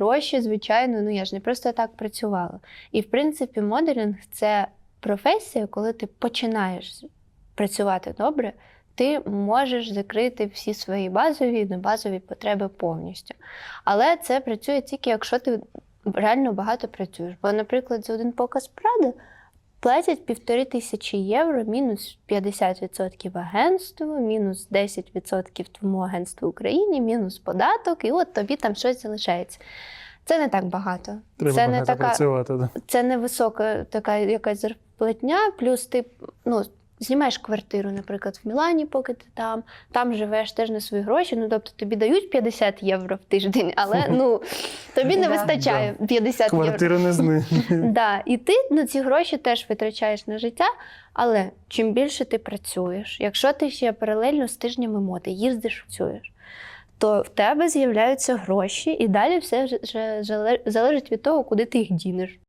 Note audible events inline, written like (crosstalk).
гроші, звичайно, ну я ж не просто так працювала. І в принципі, моделінг це професія, коли ти починаєш працювати добре, ти можеш закрити всі свої базові і небазові потреби повністю. Але це працює тільки, якщо ти реально багато працюєш. Бо, наприклад, за один показ Прада платять півтори тисячі євро, мінус 50% агентству, мінус 10% твоєму агентству в Україні, мінус податок, і от тобі там щось залишається. Це не так багато. Треба це не така, працювати. Да. це не висока така якась зарплатня, плюс ти ну, знімаєш квартиру, наприклад, в Мілані, поки ти там, там живеш теж на свої гроші. Ну, тобто тобі дають 50 євро в тиждень, але (laughs) ну, тобі не вистачає 50 євро. Квартиру не зни. (laughs) Да, і ти на ці гроші теж витрачаєш на життя, але чим більше ти працюєш, якщо ти ще паралельно з тижнями моди їздиш, працюєш, то в тебе з'являються гроші, і далі все залежить від того, куди ти їх дінеш.